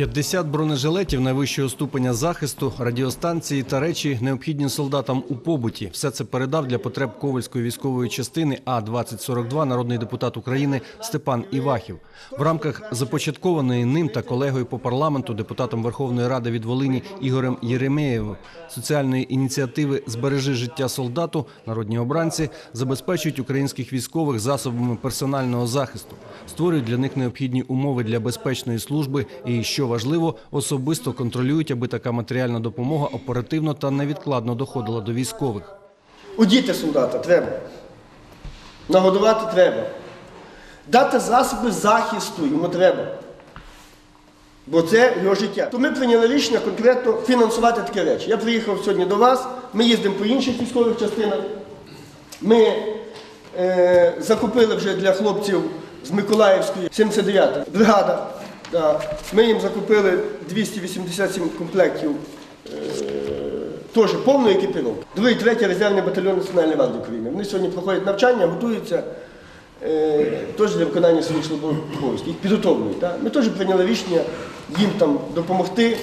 50 бронежилетів найвищого ступеня захисту, радіостанції та речі необхідні солдатам у побуті. Все це передав для потреб Ковальської військової частини А 2042 народний депутат України Степан Івахів. В рамках започаткованої ним та колегою по парламенту, депутатом Верховної Ради від Волині Ігорем Єремєєвим соціальної ініціативи Збережи життя солдату народні обранці забезпечують українських військових засобами персонального захисту, створюють для них необхідні умови для безпечної служби і, що важливо, особисто контролюють, аби така матеріальна допомога оперативно та невідкладно доходила до військових. Удіти солдата треба. Нагодувати треба. Дати засоби захисту йому треба. Бо це його життя. То ми прийняли рішення конкретно фінансувати такі речі. Я приїхав сьогодні до вас, ми їздимо по інших військових частинах. Ми е, закупили вже для хлопців з Миколаївської 79-та бригада. Ми їм закупили 287 комплектів теж повної екіпіровки. Другий, третій резервний батальйон Національної гвардії України. Вони сьогодні проходять навчання, готуються е, теж для виконання своїх службових обов'язків. Їх підготовлюють. Ми теж прийняли рішення їм там допомогти.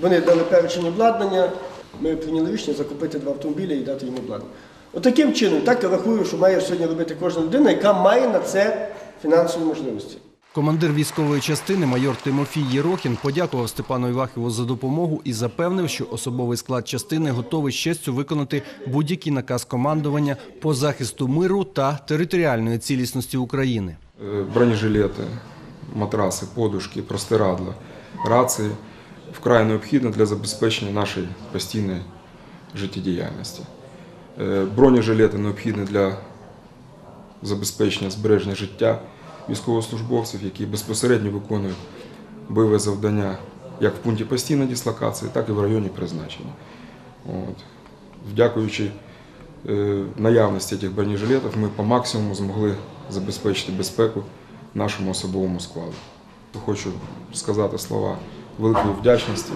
Вони дали перечень обладнання. Ми прийняли рішення закупити два автомобілі і дати їм обладнання. Отаким чином, так я рахую, що має сьогодні робити кожна людина, яка має на це фінансові можливості. Командир військової частини майор Тимофій Єрохін подякував Степану Івахіву за допомогу і запевнив, що особовий склад частини готовий з честю виконати будь-який наказ командування по захисту миру та територіальної цілісності України. Е, бронежилети, матраси, подушки, простирадла, рації вкрай необхідно для забезпечення нашої постійної життєдіяльності. Е, Бронежилети необхідні для забезпечення збереження життя військовослужбовців, які безпосередньо виконують бойове завдання як в пункті постійної дислокації, так і в районі призначення. От. Дякуючи е, наявності цих бронежилетів, ми по максимуму змогли забезпечити безпеку нашому особовому складу. Хочу сказати слова великої вдячності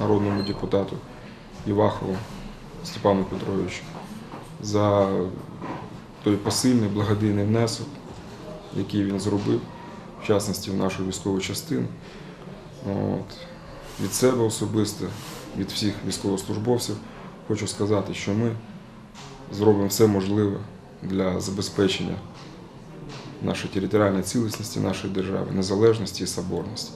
народному депутату Івахову Степану Петровичу за той посильний благодійний внесок, який він зробив, в частності в нашу військову частину. От. Від себе особисто, від всіх військовослужбовців хочу сказати, що ми зробимо все можливе для забезпечення нашої територіальної цілісності нашої держави, незалежності і соборності.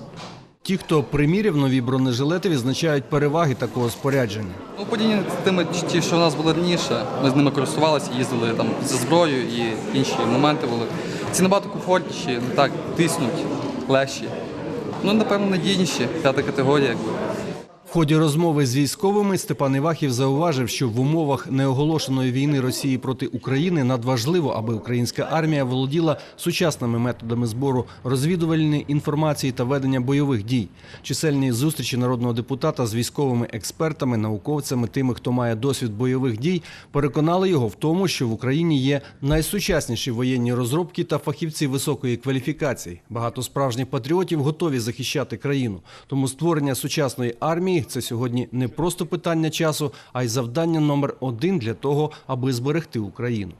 Ті, хто приміряв нові бронежилети, відзначають переваги такого спорядження. Ну, подібні з тими, ті, що в нас були раніше, ми з ними користувалися, їздили там зі зброєю і інші моменти були. Ці набагато комфортніші, не так тиснуть, легші. Ну, напевно, надійніші, п'ята категорія. Якби. Ході розмови з військовими Степан Івахів зауважив, що в умовах неоголошеної війни Росії проти України надважливо, аби українська армія володіла сучасними методами збору розвідувальної інформації та ведення бойових дій. Чисельні зустрічі народного депутата з військовими експертами, науковцями, тими, хто має досвід бойових дій, переконали його в тому, що в Україні є найсучасніші воєнні розробки та фахівці високої кваліфікації. Багато справжніх патріотів готові захищати країну. Тому створення сучасної армії це сьогодні не просто питання часу, а й завдання номер один для того, аби зберегти Україну.